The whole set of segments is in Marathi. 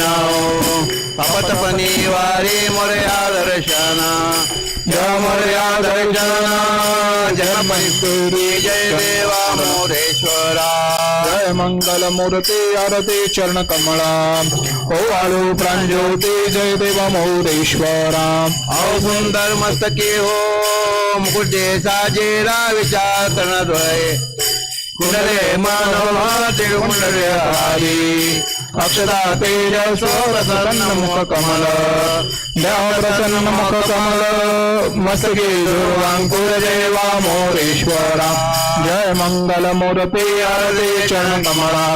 नाव पापतपनी वारी मोर्या दर्शन जय मोर्या दर्शन जय पुरी जय देवा मोरेश्वरा जय मंगल मूर्ती आरती चरण कमळा ओवाळू प्रांज्योती जय देव मौरेश्वरा अहो सुंदर मस्तकी हो मुकुटे साजेरा विचार कुंडले मानव ते कुंडले हरी अक्षदा तेज प्रसन्न मुख कमल। देव प्रसन्न मुख कमल। मस्तकी दुर्वांकुर देवा मोरेश्वरा। जय मंगल मूर्ती आरती चरण कमळा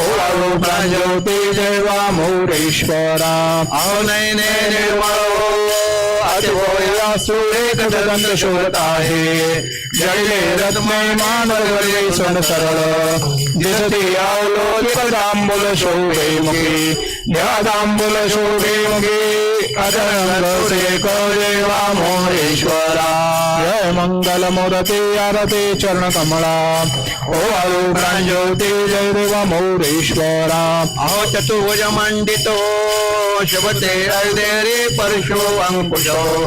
ओवाळू प्रांज्योती जय वा मोरेश्वरा। अहो नैने निर्मळ अतिभोया सुरेख जगंत शोधत आहे जळले रत्मय मानवले सण सरळ दिसते आवलो पदांबुल शोभे मुखी ध्यादांबुल शोभे मुखी अदरंग शेख मोरेश्वरा जय मंगल मोरते आरते चरण कमळा ओ अरुण ज्योती जय देवा मोरेश्वरा। अहो चतुर्भुज मंडितो शपते अल्देरी परशो अंकुशो.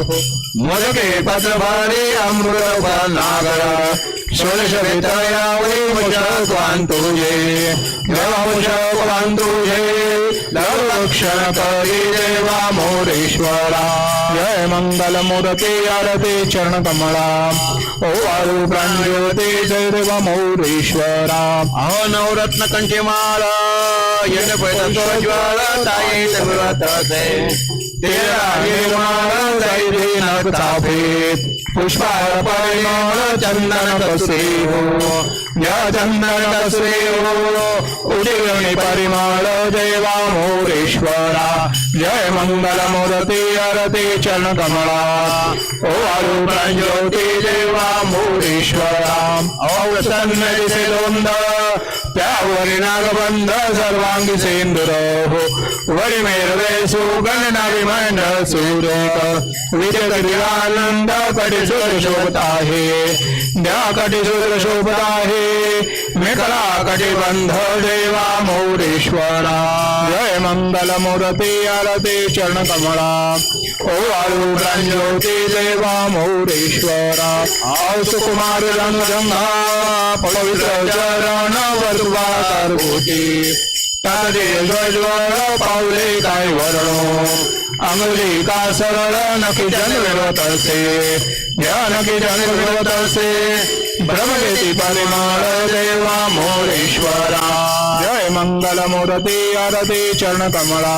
मोदके पत्रभारे अमृत नागर षोडश वितयावळी मुशक्वान तुझे देवा मुशक्वान करी देवा मोरेश्वरा. जय मंगल मूर्ती आरती चरण कमळा ओ आळू प्रांज्योती मौरेश्वरा नवरत्न कंठीमाळा यज्ञ पैदल ज्वाला ताई पुष्पार परिमळ चंदन कसे हो या चंदन कसे हो उदयनी परिमळ देवा मोरेश्वरा जय मंगल मूर्ती आरती चरण कमला। ओ आळू प्रांज्योती देवा मोरेश्वरा। अवसन्न दिसे दोंद त्यावरी नागबंध सर्वांगी सेंदुर वरी मेरवे सुगण विमंड सुरेख विजय आनंद कटी शोभत आहे द्या कटी शोभत आहे मेखला कटी देवा मोरेश्वरा जय मंगल मूर्ती आरती चरण कमळा ओ आळू देवा मौरेश्वरा आओ सुकुमार रंग पवित्र चरण वर्तुवा करगोटी तारे ज्वज्वळ पावले काय वरणो। अंगली का सरळ नकी जन विरत असे ध्यान की जन विरत असे ब्रह्मदेती परिमळ देवा मोरेश्वरा जय मंगल मूर्ती आरती चरण कमळा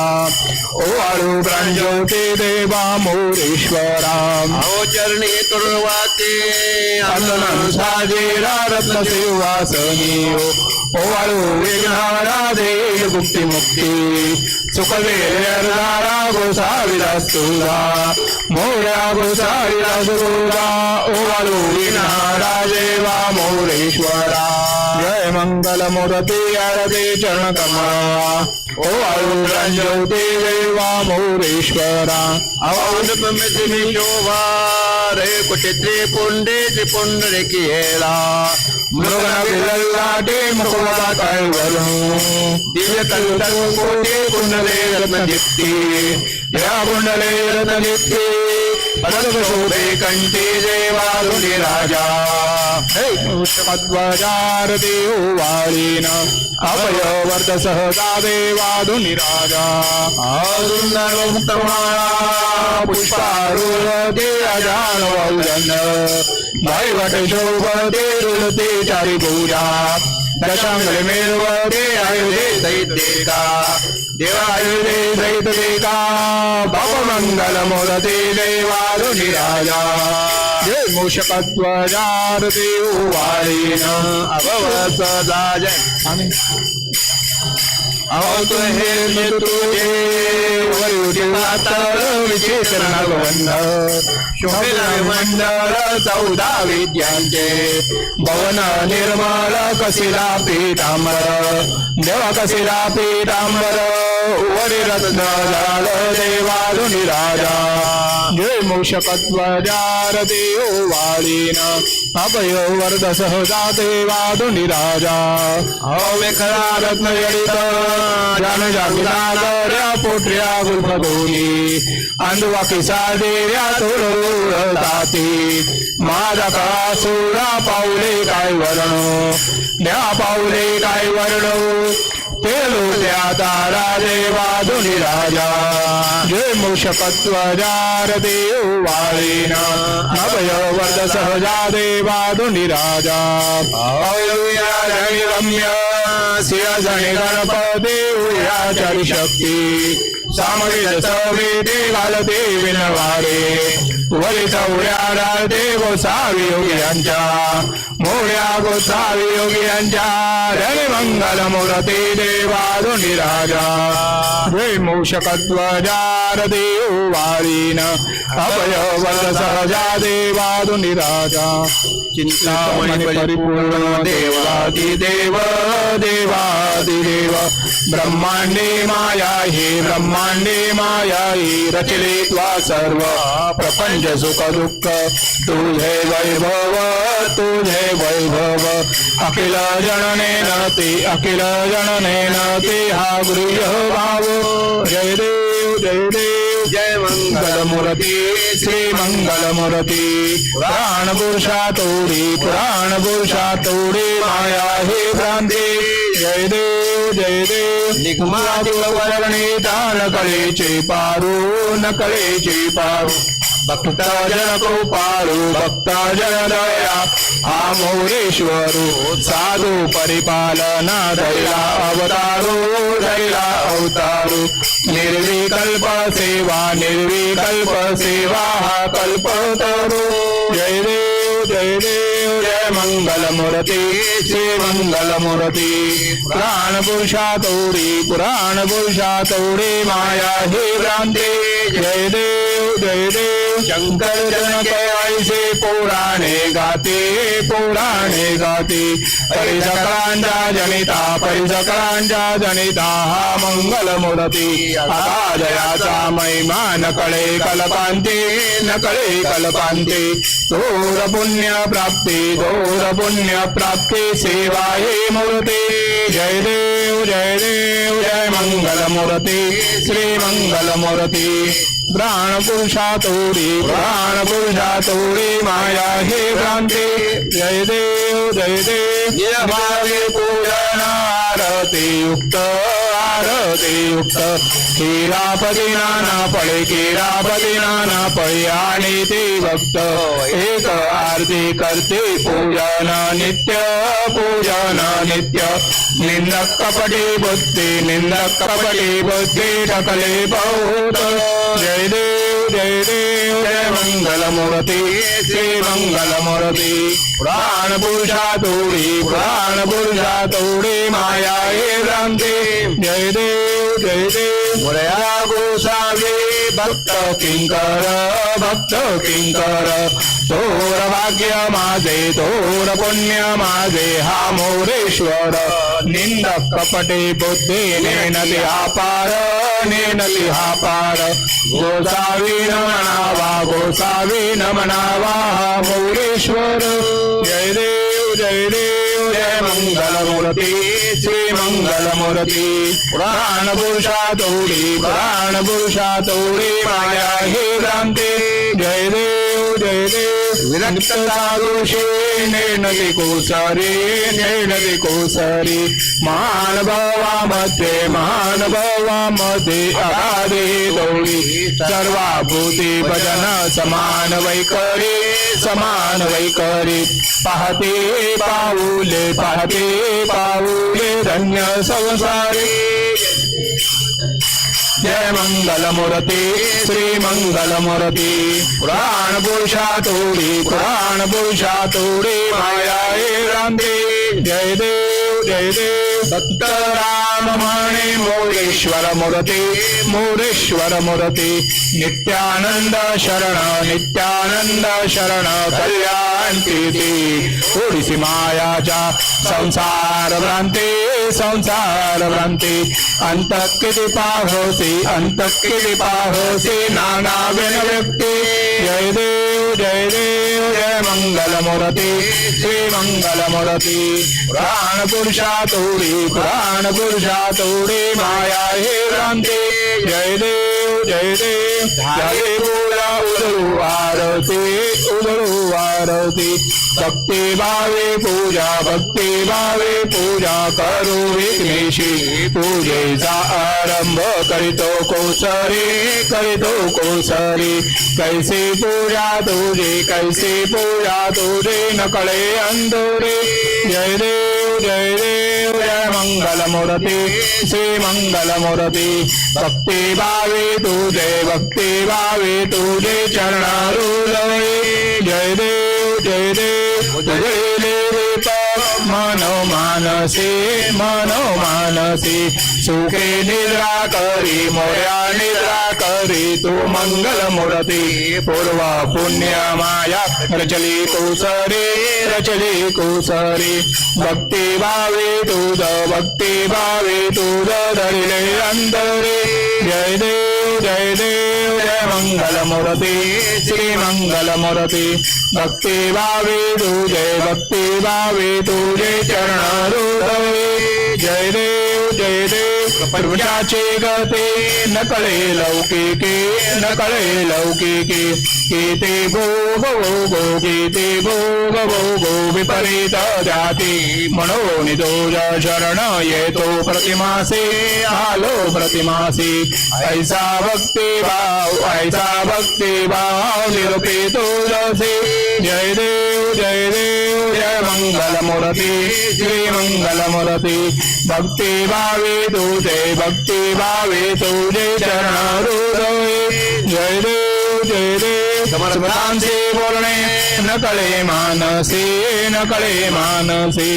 ओ आळू प्रांज्योती देवा मौरेश्वरा अहो चरणी तुर्वाते अंदन साजेरा रत्न शिवासनी ओ आळू विघ्नारा देईल मुक्ती मुक्ती सुखवेरा गोसाविलास तुझा मोऱ्या गोसाविलास तुझा ओ आळू विघ्नारा देवा मौरेश्वरा जय मंगल मूर्ती आरती चरण कमळा ओ आळू प्रांज्योती देवा मौरेश्वरा अवनुपमिति शोभा रे कुटित्री पुंडे त्रिपुंडरे किहेला मृगन विलल्लाटे मुखवला कैवलू दिव्य कंठ कोटे पदक शोभे कंठी राजा। पुष्पध्वजारती वाळीन अभय वर्ध सहजा देवाधुनी राजा। सुंदर मुक्तमाळा पुष्पारूढ दे वाहुजन भाई दैवट शोभ ते रुलते चारी पूजा दशांगले मेरव दे आयुधे देका देवायुधे सहित देका भव मंगल मोदते देवाधुनी राजा मूषकत्वजारते मूषकध्वजारती वाळीन अभव सदा जय आणि अहो विचित्र मंडळ चौदा विद्यांचे. भवन निर्मळ कसिला पीठांबर देवा कसिला पीठांबर वरी रत्न झालं देवालुनी राजा जय देव वाळीन अभयो वरद सहजा देवादुनी राजा। हवे खरा रत्न जडित जान जागृता पोटऱ्या गुरुपदोनी अंधवाकी देव्या तोड जाती माझा का सोडा पावले काय वर्ण? द्या पावले काय वर्ण? ते त्या तारा देवाधुनी राजा। जय मूषकत्वजार देव वाळीन अभय वरद सहजा देवाधुनी राजा। अवयव्या धनी रम्य सिंहजणी गणपती उया चरी शक्ती सामवेद वरी चौऱ्या यांच्या मोऱ्या गोसावी योगी यांच्या मंगल मूर्ती देवाधुनी राजा जय देव वारीन अभय सहजा देवाधुनी राजा चिंतामणी परिपूर्ण ब्रह्मांडे माया हि ब्रह्मांडे माया हि रचले त्वा सर्व। प्रपंच सुख दुःख तुझे वैभव तुझे वैभव अखिल जननेन ते अखिल जननेन ते हा गृह भाव जय देव जय देव. जय मंगल मंगलमूर्ती श्री मंगलमूर्ती. पुराण पुरुषा तोडी पुराण पुरुषा तोडी माया हे भ्रांती. जय देव जय देव. निगमातील वर्णिता न कळेचे पारू न कळेचे पारू. भक्त जन कृपाळू भक्त जन दया हा मोरेश्वरू साधू परिपालना धैला अवतारू धैला अवतारू। निर्विकल्प सेवा निर्विकल्प सेवा हा कल्पतरू। जय देव जय देव जय मंगल मूर्ती श्री मंगल मूर्ती पुराण पुरुषा तोडी पुराण पुरुषा तोडी माया हे भ्रांती। जय देव जय देव। शंकर जनक ऐसे पुराणे गाते पुराणे गाते। परिसकळांच्या जनिता परिसकळांच्या जनिता हा मंगल मूर्ती। आता जयाचा महिमा नकळे कळे कल्पांते न कळे कल्पांते। थोर पुण्य प्राप्ती थोर पुण्य प्राप्ती सेवा हे मूर्ती। जय देव जय देव जय मंगल मूर्ती। श्री मंगल मूर्ती। प्राण पुरुषा तोडी प्राण पुरुषा तोडी माया हे भ्रांती. जय देव जय देव. निरभावे पूजन आरती युक्त. आरती युक्त केरापदी नाना पळे केरापदी नाना पळे आणि ते भक्त एक आरती करते पूजन नित्य पूजन नित्य निंदक कपटी बुद्धी निंदक कपटी बुद्धी ढकले बहुत जय देव जय देव जय मंगल मूर्ती श्री मंगल मूर्ती प्राण पुरुषा माया हे भ्रांती जय देव जय देव मुरया गोसावे भक्त किंकर भक्त किंकर तोर भाग्य माझे तोर पुण्य माझे हा मोरेश्वर निंद कपटे बुद्धे नेनली हा पार नेनली हा पार गोसावी नमनावा गोसावी नमनावा हा मोरेश्वर जय देव जय देव जय मंगल मूर्ती श्री मंगल मूर्ती पुराण पुरुषा तोडी पुराण पुरुषा तोडी माया हे भ्रांती जय देव जय देव विरक्त सागुषे नेणती कोसरी नेणती कोसरी महानुभवामध्ये महानुभवामध्ये आदे दौडी सर्वाभूती भजन समान वैकरी समान वैकरी. पाहते पाऊले पाहते पाऊले धन्य संसारी. जय मंगल मूर्ती श्री मंगल मूर्ती पुराण पुरुषा तोडी पुराण पुरुषा तोडी माया रांदे जय देव जय देव भक्त राम मोरेश्वर मूर्ती मोरेश्वर मूर्ती। नित्यानंद शरण नित्यानंद शरण कल्याण ती थोडीशी मायाच्या संसार भ्रांती संसार भ्रांती। अंत किती पाहोसी अंत किती पाहोसी नाना व्यक्ती। जय देव। जय देव जय मंगल मूर्ती श्री मंगल मूर्ती प्राण पुरुषा तोडी प्राण पुरुषा तोडी माया हे भ्रांती जय देव जय देव जय देव। उदरू आरती उदरू आरती भक्ते भावे पूजा भक्ते भावे पूजा करू विघ्नेशी। पूजेचा आरंभ करीतो कोसरे करीतो कोसरे कैसे पूजा तुझे कैसे पूजा तुझे नकळे अंधोरे जय देव जय देव जय मंगल मूर्ती श्री मंगल मूर्ती भक्ती भावे तुझे भक्ती भावे तुझे चरणारुलये जय देव जय देव तुझे देव मनो मानसी मनो मानसी। सुखे निद्रा करी मोया निद्रा करी तू मंगल मूर्ती पूर्व पुण्य माया रचली सरी रचली कुसरी भक्ती भावे तुझ भक्ती भावे तुझ धरिले अंतरे जय देव जय देव जय मंगल मूर्ती श्री मंगल मूर्ती भक्ती भावे तुझे भक्ती भावे तुझे चरण जय देव जय दे. पुरुषाचे गते न कळे लौकिके न कळे लौकिके केते भोग भोगो केते गो गो विपरीत जाती. म्हणून तुझ शरण येतो प्रतिमासे आलो प्रतिमासे ऐसा भक्ती भाव ऐसा भक्ती भाव निरुपे तुझसे जय देव जय देव जय मंगल मूर्ती श्री मंगल मूर्ती भक्ती भावे तुझे भक्ती भावे तुझे चरण जय देव जय देव समर्थांचे बोलणे न कळे मानसे न कळे मानसे.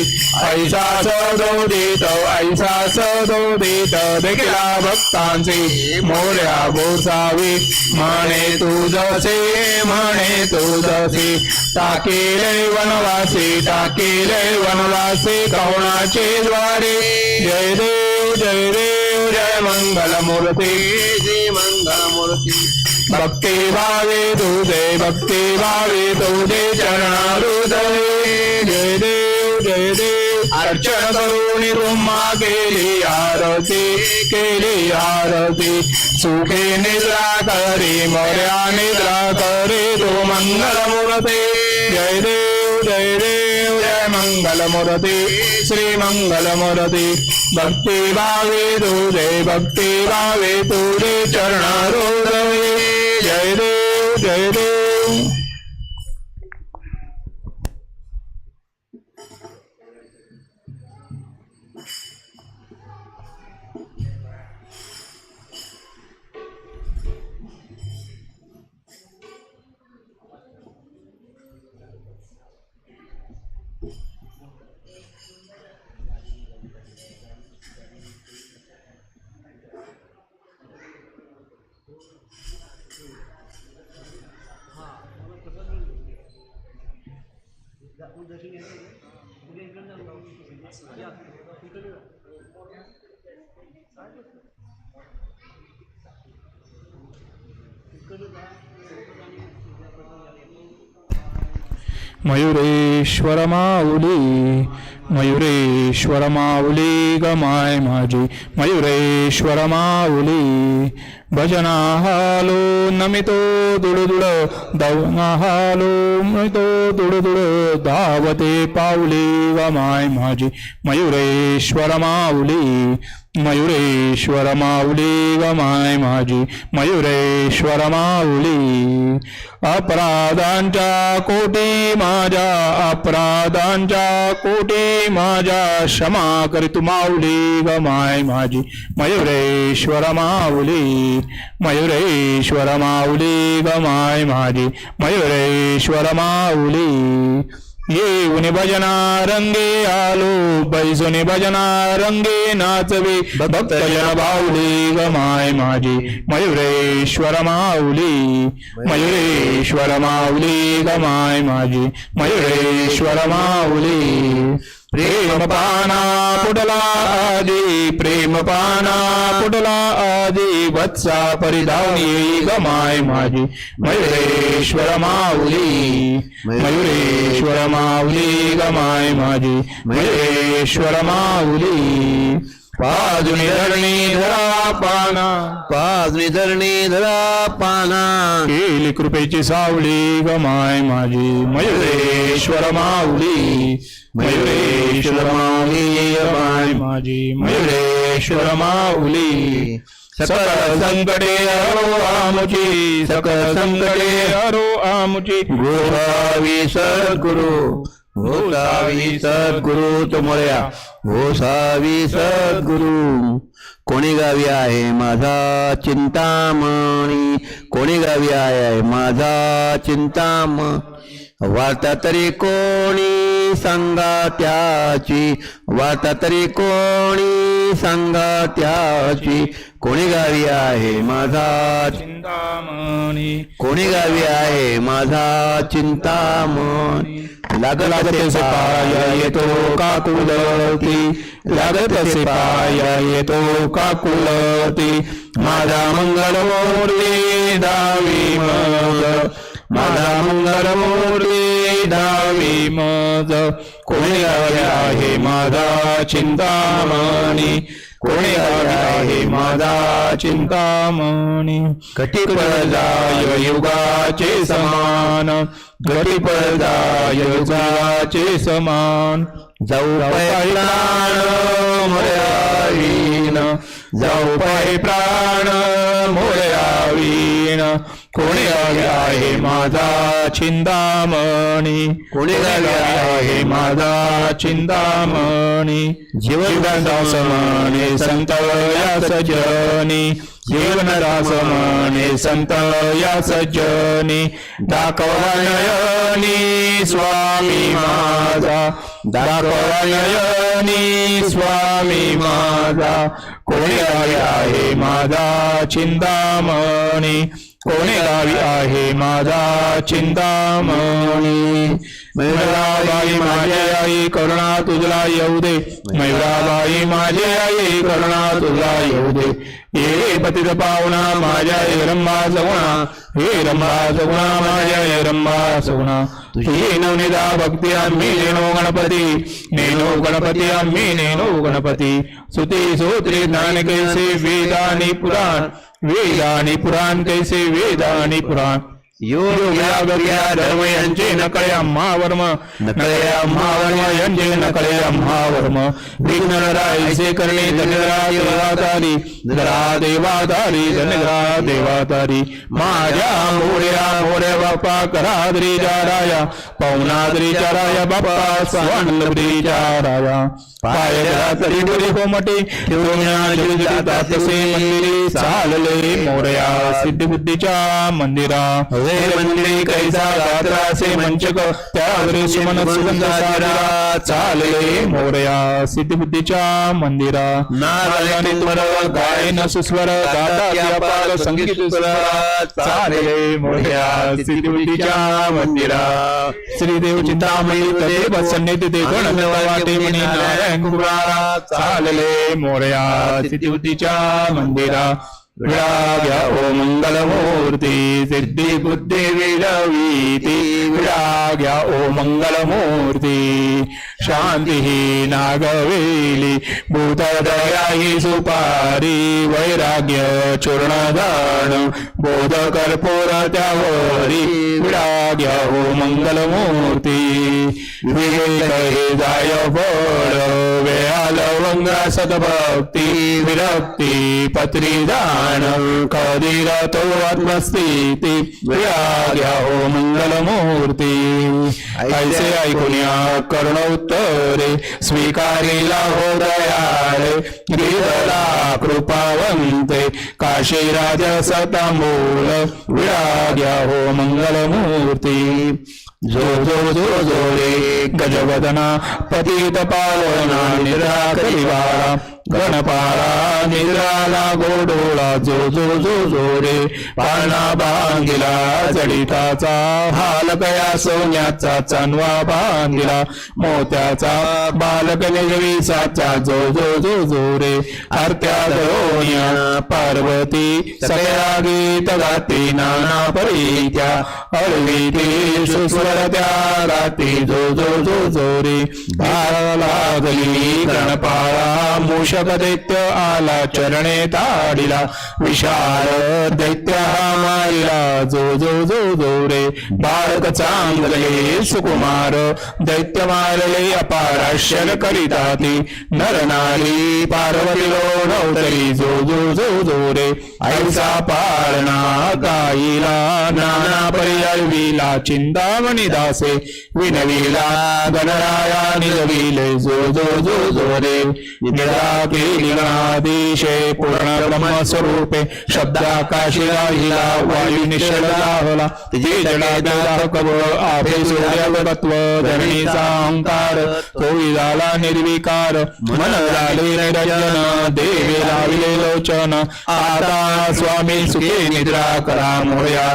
ऐसा सदो देत ऐसा सदो देत देखिला भक्तांचे मोर्या गोसावी म्हणे तुझसे म्हणे तुझसे टाकेले वनवासे टाकेले वनवासे कवणाचे द्वारे. जय देव जय देव जय मंगल मूर्ती जय मंगल मूर्ती भक्ती भावे तुझे भक्ती भावे तुझे चरणारुदय। जय देव जय देव अर्चन करून रुमा केली आरती केली आरती। सुखे निद्रा करी मोर्या निद्रा करी तू मंगल मूर्ती। जय देव जय देव जय मंगल मूर्ती श्री मंगल मूर्ती। भक्ती भावे तुझे भक्ती भावे तुझे चरणारुदय। जय देव मयुरेश्वर माऊली मयुरेश्वर माऊली गमाय माझी मयुरेश्वर माऊली भजना हालो नमितो दुडदुड दवना हालो नमितो दुडदुड धावते पाऊली गमाय माझी मयुरेश्वर माऊली मयुरेश्वर माऊली गमाय माझी मयुरेश्वर माऊली। अपराधांच्या कोटी माझ्या अपराधांच्या कोटी माझ्या. क्षमा करीतु माऊली ग माय माझी. मयुरेश्वर माऊली मयुरेश्वर माऊली ग माय माझी. मयुरेश्वर माऊली. येऊन भजना रंगे आलो बैसुनी भजना रंगे नाचवे। भक्त जन बाऊली गमाय माझी मयुरेश्वर माऊली मयुरेश्वर माऊली गमाय माझी मयुरेश्वर माऊली। प्रेम पाना पुटला आदी प्रेम पाना पुटला आदी वत्सा परिधानी गमाय माझी मयुरेश्वर माऊली मयुरेश्वर माऊली गमाय माझी मयुरेश्वर माऊली। पाजुनी धरणी धरा पाना. पाजनी धरणी धरा पाना. केली कृपेची सावली गमाय माझी मयुरेश्वर माऊली. मयुरेश्वर माऊली गमाय माझी मयुरेश्वर माऊली. सकळ संकटे हरो आमुची सकळ संकटे हरो आमुची. गोसावी सद्गुरु गोसावी सद्गुरु तुमळ्या गोसावी सद्गुरु कोणी गावी आहे माझा चिंतामणी? कोणी गावी आहे माझा चिंतामणी? वार्ता तरी कोणी सांगा त्याची वार्ता तरी कोणी सांगा त्याची कोणी गावी आहे माझा चिंतामणी. कोणी गावी आहे माझा चिंतामण. लागत लागत असे से पाया येतो काकुलती लागत से पाया येतो काकुलती माझा मंगल मूर्ती दावी मग माझा मंगल मूर्ती दावी मग कोणी गावी आहे माझा चिंतामणी? कोणी गावी आहे माझा चिंतामणी? कटी पडदाय युगाचे समान. गती पडदाय युगाचे समान. जाऊ प्राण मोर्यावीन. जाऊ पाय प्राण मोळ्यावी कोणी गावी आहे माझा चिंतामणी कोणी आहे माझा चिंतामणी जीवन दासमणे संत या सजनी जीवन दासमणे संत या सजनी दाखवनयनी स्वामी माझा दाखवनयनी स्वामी माझा कोणी आहे माझा चिंतामणी कोणी गावी आहे माझा चिंतामणी. मयुराबाई माझी आई करुणा तुझला येऊ दे. मयुराबाई माझी आई करुणा तुझला येऊ दे. हे पतित पावना माझ्या रंबा सगुणा. हे रंबा सगुणा माझ्या हे रंबा सगुणा. तुझी नवनिदा भक्ती आम्ही नेनो गणपती. नेनो गणपती आम्ही नेनो गणपती. सुती सूत्री ज्ञान कैसे वेदानी पुराण. वेदानी पुराण कैसे वेदानी पुराण। योगया धर्म यांचे नकळ्या महावर्म नकळ्या महावर्म यांचे नकळ्या महावर्म विघ्नरायचे करणे धनरा देवातारी धरा देवातारी धनरा देवातारी माझ्या मोर्या राया बापा स्वानद्रीच्या राया पायला मंदिरा मंदिरे कैसा गात्रासे मंचक त्यावरी सुमन सुगंध सारा चालले मोर्या सिद्धिबुद्धीच्या मंदिरा। नारायण स्वर गायन सुस्वर गाता व्यापार संगीत स्वर चालले मोर्या सिद्धिबुद्धीच्या मंदिरा। श्रीदेव चिंतामणी तदेव सन्निधी गण वाटे म्हणे नारायण चालले मोर्या सिद्धिबुद्धीच्या मंदिरा। विळाव्या ओ मंगलमूर्ती सिद्धी बुद्धी विळवीती विळाव्या ओ मंगलमूर्ती शांती ही नागवेली भूतदया ही सुपारी वैराग्य चूर्णदान बोध कर्पूर त्यावरी विळाव्या ओ मंगलमूर्ती विवेक हे जाय फळ वेळा लवंगा सदभक्ती विरक्ती पत्रीदान दान कधी तो आत्मस्थिती विराग्या हो मंगलमूर्ती। ऐसे ऐकुन्या कर्ण उत्तरे स्वीकारिला हो दयाळे गिरला कृपावंते काशी राजा सतामूल विराग्या हो मंगलमूर्ती। जो जो जो जो रे गजवदना पतित पावना निराकरिवारा गणपाळा निद्राला गोडोळा जो जो जो जो रे. पाळणा बांधिला जडिताचा हालकया सोन्याचा चांदवा बांधिला मोत्याचा बालक निजवीसाचा जो जो जो जो रे. आरत्या दोन्या पार्वती सगळ्या गीत गाती नाना परीत्या. अळवीती सुस्वर त्या गाती जो जो जो जो रे. लागली गणपाळा मूषक दैत्य आला चरणे ताडिला विशाल दैत्य हा मारिला. जो जो जो जो रे बाळक चांगले सुकुमार दैत्य मारले अपाराशन करिता ती. नर नारी पार्वती लोढवतरी जो जो जो जो रे ऐसा पाळणा गाईला नाना पर्यायविला चिंतामणी दासे विनविला गणराया निजविले. जो जो जो जो रे निरा केली गणाधीशे पूर्ण ब्रह्मस्वरूपे शब्दाकाशी राहिला वायू निषेध लाभला जे जडा कबळ आपे सूर्यवत्व धरणीचा अहंकार तोही झाला निर्विकार मन झाले निरंजन देवे लाविले लोचन आता स्वामी सुखे निद्रा करा मोर्या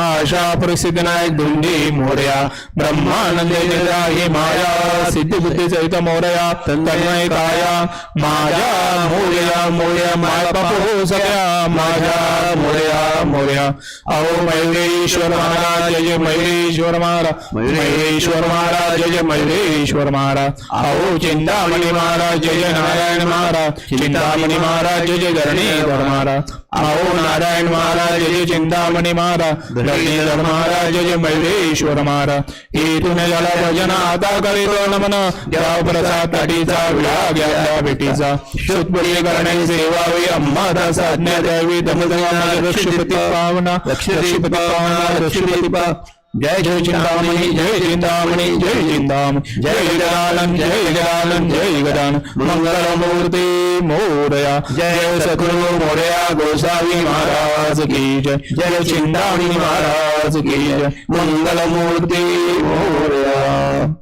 आशा प्रसिद्ध नायक धुंडी मोर्या ब्रह्मानंद निद्रा ही माया सिद्धी बुद्धी सहित मोरया तन्मय काया माझ्या मोर्या मोर्या माया बापू सगळ्या महाराज जय मयुरेश्वर महाराज मयुरेश्वर महाराज जय मयुरेश्वर महाराज अहो चिंतामणी महाराज जय नारायण महाराज चिंतामणी महाराज जय धरणीधर महाराज अहो नारायण महाराज जय चिंतामणी महाराज धरणीधर महाराज जय मयुरेश्वर महाराज इथून झाला भजन आता करीतो नमन देव प्रसाद ताटीचा विळा घ्या भेटीचा शुद्धपुरी करणे सेवावी अंबादा साधण्या द्यावी दमदमा पावना लक्षपती पावना लक्षपती पा जय जय चिंतामणी जय चिंतामणी जय चिंताम जय गजानन जय गजानन जय गजान मंगल मूर्ती मोरया। जय सद्गुरु मोरया गोसावी महाराज की जय। जय चिंतामणी महाराज की जय। मंगल मूर्ती मोरया।